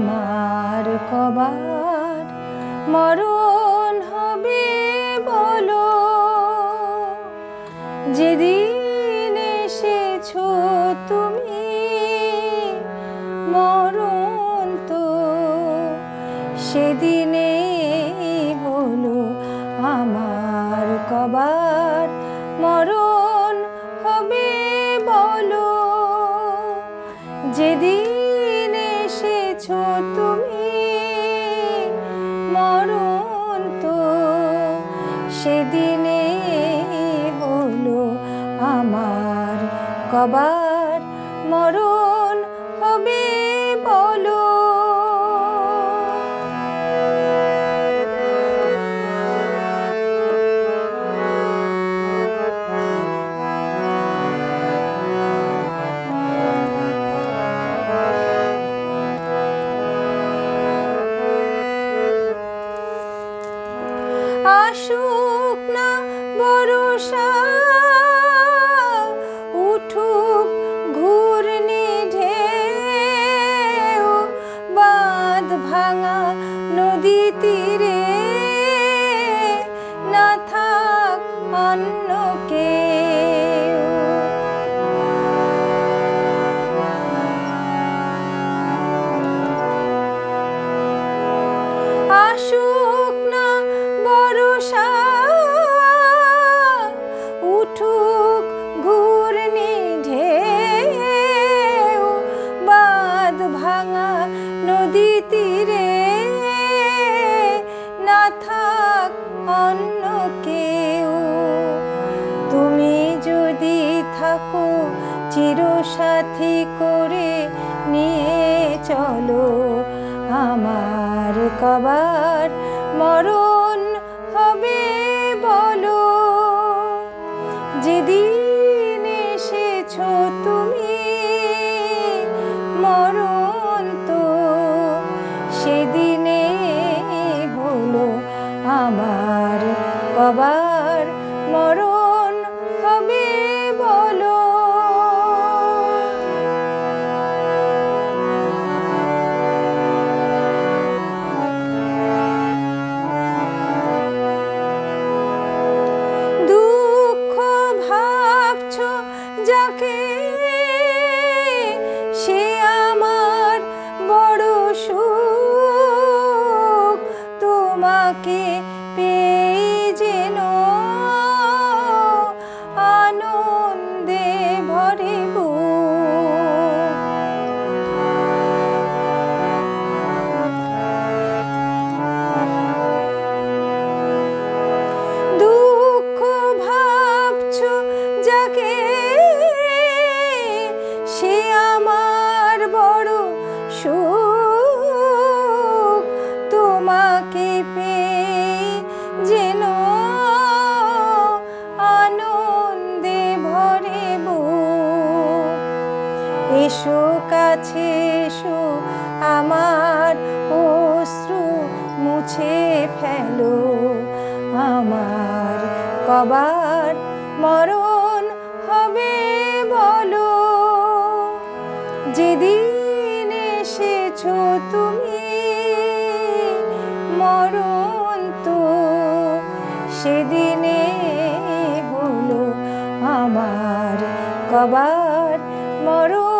আমার কবার মরণ হবে বলো। যেদিন এসেছ তুমি, মরণ তো সেদিনে হলো। আমার কবার মরণ হবে বলো। যেদিন সেদিনে হলো আমার কবার ঢেউ বাঁধ ভাঙা নদী তীরে নদী তীরে না থাক অন্য কেউ। তুমি যদি থাকো, চিরসাথী করে নিয়ে চলো। আমার কবার মরণ হবে বলো। যেদিন যাকে সে আমার বড় সুখ তোমাকে তোমাকে যেন আনন্দে ভরে এসো কাছে, এসো আমার অশ্রু মুছে ফেলো। আমার কবার মরণ হবে বলো। যেদিন এসেছ তুমি সেদিনে হলো আমার কবার মরো